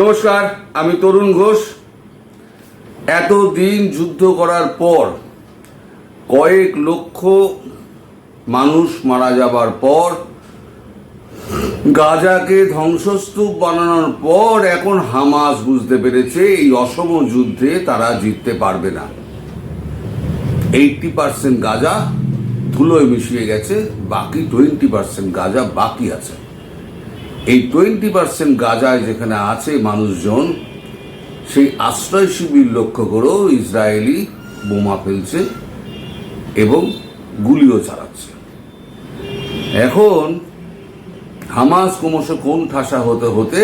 নমস্কার, আমি তরুণ ঘোষ। এতদিন যুদ্ধ করার পর কয়েক লক্ষ মানুষ মারা যাবার পর, গাজাকে ধ্বংসস্তূপ বানানোর পর এখন হামাস বুঝতে পেরেছে এই অসম যুদ্ধে তারা জিততে পারবে না। এইটটি পার্সেন্ট গাজা, ধুলোয় মিশিয়ে গেছে, বাকি টোয়েন্টি পার্সেন্ট গাজা বাকি আছে। এই টোয়েন্টি পার্সেন্ট গাজায় যেখানে আছে মানুষজন, সেই আশ্রয় শিবির লক্ষ্য করেও ইসরায়েলি বোমা ফেলছে এবং গুলিও চালাচ্ছে। এখন হামাস ক্রমশ কোন ঠাসা হতে হতে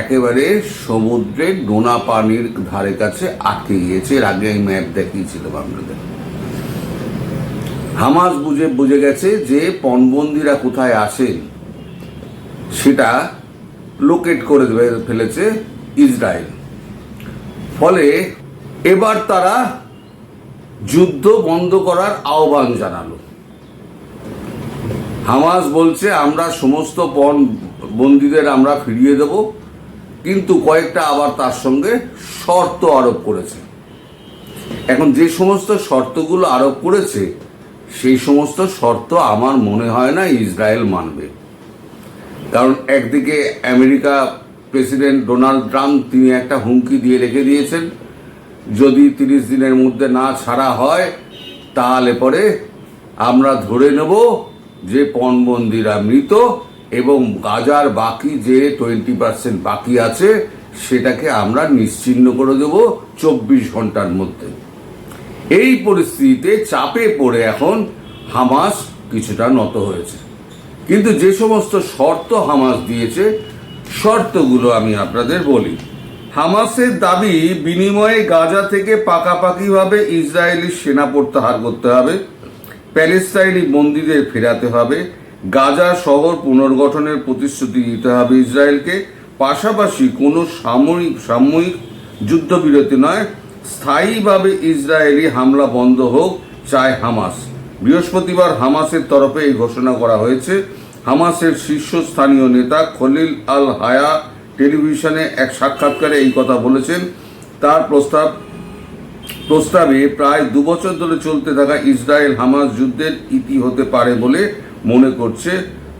একেবারে সমুদ্রের ডোনা পানির ধারে কাছে আটকে গিয়েছে। এর আগে ম্যাপ দেখিয়েছিলাম আপনাদের হামাস বুঝে বুঝে গেছে যে পণবন্দিরা কোথায় আসেন সেটা লোকেট করে ফেলেছে ইসরায়েল। ফলে এবার তারা যুদ্ধ বন্ধ করার আহ্বান জানালো। হামাস বলছে, আমরা সমস্ত পণ বন্দীদের আমরা ফিরিয়ে দেব। কিন্তু কয়েকটা আবার তার সঙ্গে শর্ত আরোপ করেছে। এখন যে সমস্ত শর্তগুলো আরোপ করেছে, সেই সমস্ত শর্ত আমার মনে হয় না ইসরায়েল মানবে। কারণ একদিকে আমেরিকা প্রেসিডেন্ট ডোনাল্ড ট্রাম্প, তিনি একটা হুমকি দিয়ে রেখে দিয়েছেন, যদি তিরিশ দিনের মধ্যে না ছাড়া হয়, তাহলে পরে আমরা ধরে নেব যে পণবন্দিরা মৃত এবং গাজার বাকি যে টোয়েন্টি পার্সেন্ট বাকি আছে, সেটাকে আমরা নিশ্চিহ্ন করে দেব চব্বিশ ঘণ্টার মধ্যে। এই পরিস্থিতিতে চাপে পড়ে এখন হামাস কিছুটা নত হয়েছে। কিন্তু যে সমস্ত শর্ত হামাস দিয়েছে, শর্তগুলো আমি আপনাদের বলি। হামাসের দাবি, বিনিময়ে গাজা থেকে পাকাপাকিভাবে ইসরায়েলি সেনা প্রত্যাহার করতে হবে, প্যালেস্তাইনি বন্দীদের ফেরাতে হবে, গাজা শহর পুনর্গঠনের প্রতিশ্রুতি দিতে হবে ইসরায়েলকে, পাশাপাশি কোনো সামরিক, সাময়িক যুদ্ধবিরতি নয়, স্থায়ীভাবে ইসরায়েলি হামলা বন্ধ হোক, চায় হামাস। বৃহস্পতিবার হামাসের তরফে এই ঘোষণা করা হয়েছে। হামাসের শীর্ষস্থানীয় নেতা খলিল আল হায়া টেলিভিশনে এক সাক্ষাৎকারে এই কথা বলেছেন। তার প্রস্তাব, প্রস্তাবে প্রায় দুবছর ধরে চলতে থাকা ইসরায়েল হামাস যুদ্ধের ইতি হতে পারে বলে মনে করছে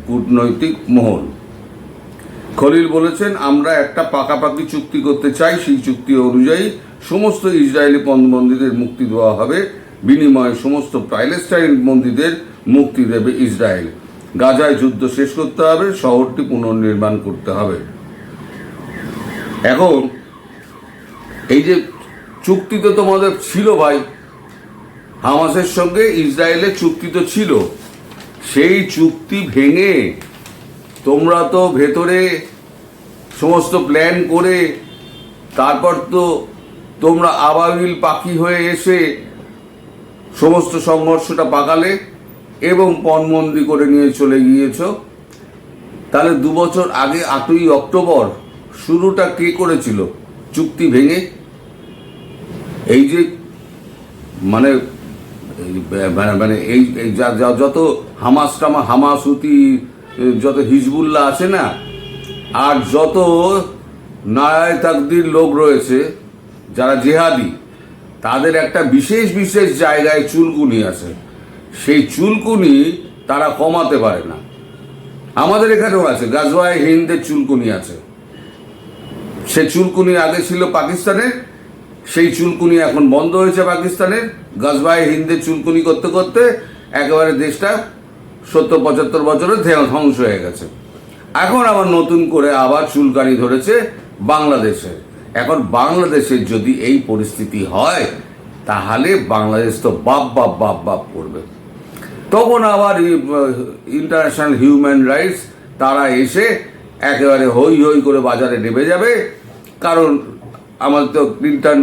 কূটনৈতিক মহল। খলিল বলেছেন, আমরা একটা পাকাপাকি চুক্তি করতে চাই, সেই চুক্তি অনুযায়ী সমস্ত ইসরায়েলি পণবন্দীদের মুক্তি দেওয়া হবে। বিনিময়ে সমস্ত প্যালেস্টাইন বন্দীদের মুক্তি দেবে ইসরায়েল। গাজায় যুদ্ধ শেষ করতে হবে, শহরটি পুনর্নির্মাণ করতে হবে। এখন, এই যে চুক্তি তো তোমাদের ছিল ভাই, হামাসের সঙ্গে ইসরায়েলের চুক্তি তো ছিল। সেই চুক্তি ভেঙে তোমরা তো ভেতরে সমস্ত প্ল্যান করে, তারপর তো তোমরা আবাবিল পাখি হয়ে এসে সমস্ত সংঘর্ষটা পাকালে এবং পণবন্দি করে নিয়ে চলে গিয়েছ। তাহলে দু বছর আগে আটই অক্টোবর শুরুটা কে করেছিল? চুক্তি ভেঙে? এই যে মানে মানে- মানে এই যত হামাস টামা হামাস হুতি যত হিজবুল্লাহ আছে না, আর যত নায় তাকদির লোক রয়েছে, যারা জেহাদি তাদের একটা বিশেষ বিশেষ জায়গায় চুলকুনি আছে। সেই চুলকুনি তারা কমাতে পারে না। আমাদের এখানেও আছে, গাজওয়ায় হিন্দের চুলকুনি আছে। সে চুলকুনি আগে ছিল পাকিস্তানের, সেই চুলকুনি এখন বন্ধ হয়েছে পাকিস্তানের। গজবাই হিন্দের চুলকুনি করতে করতে একেবারে দেশটা সত্তর, পঁচাত্তর বছরে ধে- ধ্বংস হয়ে গেছে। এখন আবার নতুন করে আবার চুলকানি ধরেছে বাংলাদেশে। এখন বাংলাদেশের যদি এই পরিস্থিতি হয়, তাহলে বাংলাদেশ তো বাপ বাপ বাপ বাপ করবে। তখন আবার ইন্টারন্যাশনাল হিউম্যান রাইটস তারা এসে একেবারে হই হই করে বাজারে নেমে যাবে। কারণ আমাদের তো ক্লিন্টন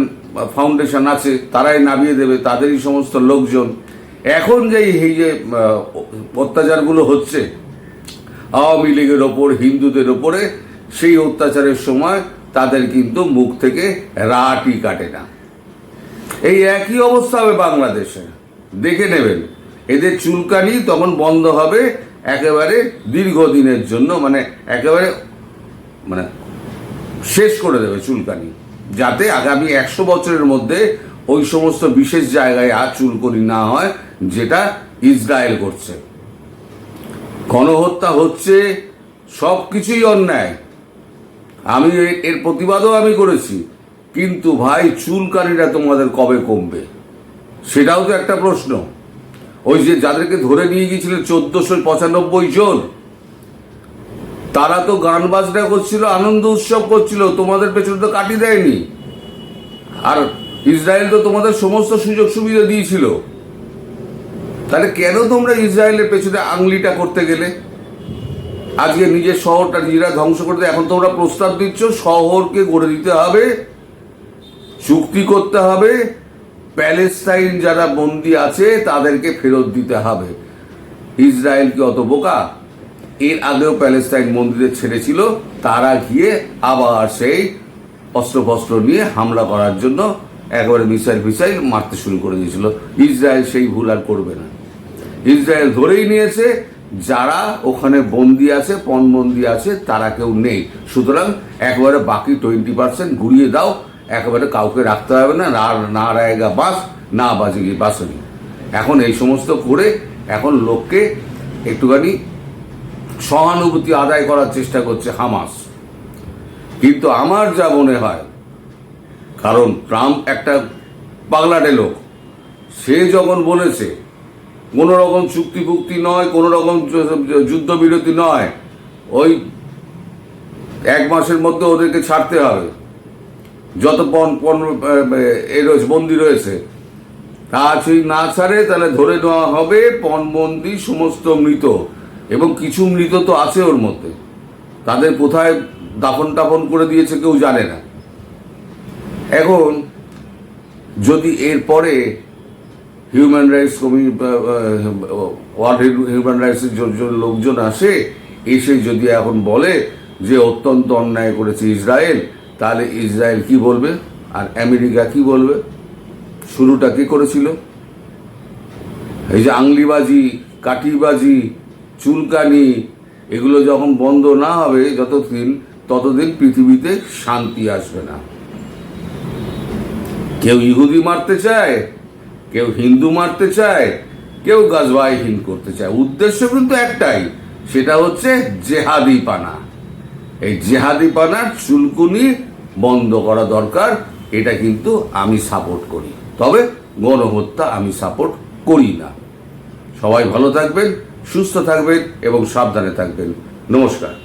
ফাউন্ডেশন আছে, তারাই নামিয়ে দেবে, তাদেরই সমস্ত লোকজন। এখন যে এই যে অত্যাচারগুলো হচ্ছে, আওয়ামী লীগের ওপর, হিন্দুদের ওপরে, সেই অত্যাচারের সময় তাদের কিন্তু মুখ থেকে রাটি কাটে না। এই একই অবস্থা হবে বাংলাদেশে। দেখে নেবেন, এদের চুলকানি তখন বন্ধ হবে একেবারে দীর্ঘদিনের জন্য মানে একেবারে মানে শেষ করে দেবে চুলকানি, যাতে আগামী একশো বছরের মধ্যে ওই সমস্ত বিশেষ জায়গায় আর চুলকনি না হয়, যেটা ইসরায়েল করছে। গণহত্যা হচ্ছে সব কিছুই অন্যায়। আমি এর প্রতিবাদও আমি করেছি। কিন্তু ভাই, চুলকানিটা তোমাদের কবে কমবে? সেটাও তো একটা প্রশ্ন। ওই যে যাদেরকে ধরে নিয়ে গিয়েছিলেন চোদ্দশো পঁচানব্বই জন, তারা তো গান বাজনা করছিল, আনন্দ উৎসব করছিল, তোমাদের পেছনে তো কাটি দেয়নি। আর ইসরায়েল তো তোমাদের সমস্ত সুযোগ সুবিধা দিয়েছিল। তাহলে কেন তোমরা ইসরায়েলের পেছনে আংলিটা করতে গেলে? আজকে নিজের শহরটা নিজেরা ধ্বংস করতে এখন তোমরা প্রস্তাব দিচ্ছ, শহরকে গড়ে দিতে হবে, চুক্তি করতে হবে, প্যালেস্তাইন যারা বন্দি আছে, তাদেরকে ফেরত দিতে হবে। ইসরায়েল কি অত বোকা? এর আগেও প্যালেস্তাইন মন্দিরে ছেড়েছিল, তারা গিয়ে আবার সেই অস্ত্রফস্ত্র নিয়ে হামলা করার জন্য একবারে মিসাইল ফিসাইল মারতে শুরু করে দিয়েছিল। ইসরায়েল সেই ভুল আর করবে না। ইসরায়েল ধরেই নিয়েছে যারা ওখানে বন্দি আছে পণবন্দি আছে, তারা কেউ নেই। সুতরাং একেবারে বাকি টোয়েন্টি পার্সেন্ট ঘুরিয়ে দাও, একেবারে কাউকে রাখতে হবে না না না রায়গা বাস, না বাজে বাজেগি বাসনি। এখন এই সমস্ত করে এখন লোককে একটুখানি সহানুভূতি আদায় করার চেষ্টা করছে হামাস। কিন্তু আমার যা মনে হয়, কারণ ট্রাম্প একটা পাগলাটে লোক, সে যখন বলেছে কোনো রকম চুক্তি ফুক্তি নয়, কোনো রকম যুদ্ধবিরতি নয়। ওই এক মাসের মধ্যে ওদেরকে ছাড়তে হবে। যত পণ এ রয়েছে, বন্দি রয়েছে। তা যদি না ছাড়ে, তাহলে ধরে নেওয়া হবে পণবন্দি সমস্ত মৃত। এবং কিছু মৃত তো আছে ওর মধ্যে। তাদের কোথায় দাফন টাফন করে দিয়েছে কেউ জানে না। এখন যদি এরপরে হিউম্যান রাইটস কমি ওয়ার্ল্ড হিউম্যান রাইটসের লোকজন আসে, এসে যদি এখন বলে যে অত্যন্ত অন্যায় করেছে ইসরায়েল, তাহলে ইসরায়েল কি বলবে? আর আমেরিকা কি বলবে? শুরুটা কি করেছিল? এই যে আংলিবাজি কাঠিবাজি চুলকানি, এগুলো যখন বন্ধ না হবে যতদিন, ততদিন পৃথিবীতে শান্তি আসবে না। কেউ ইহুদি মারতে চায় কেউ হিন্দু মারতে চায়, কেউ হিন্দ করতে চায়। উদ্দেশ্য কিন্তু একটাই, সেটা হচ্ছে জেহাদি পানা। এই জেহাদি পানার চুলকুনি বন্ধ করা দরকার, এটা কিন্তু আমি সাপোর্ট করি। তবে গণহত্যা আমি সাপোর্ট করি না। সবাই ভালো থাকবেন, সুস্থ থাকবেন এবং সাবধানে থাকবেন। নমস্কার।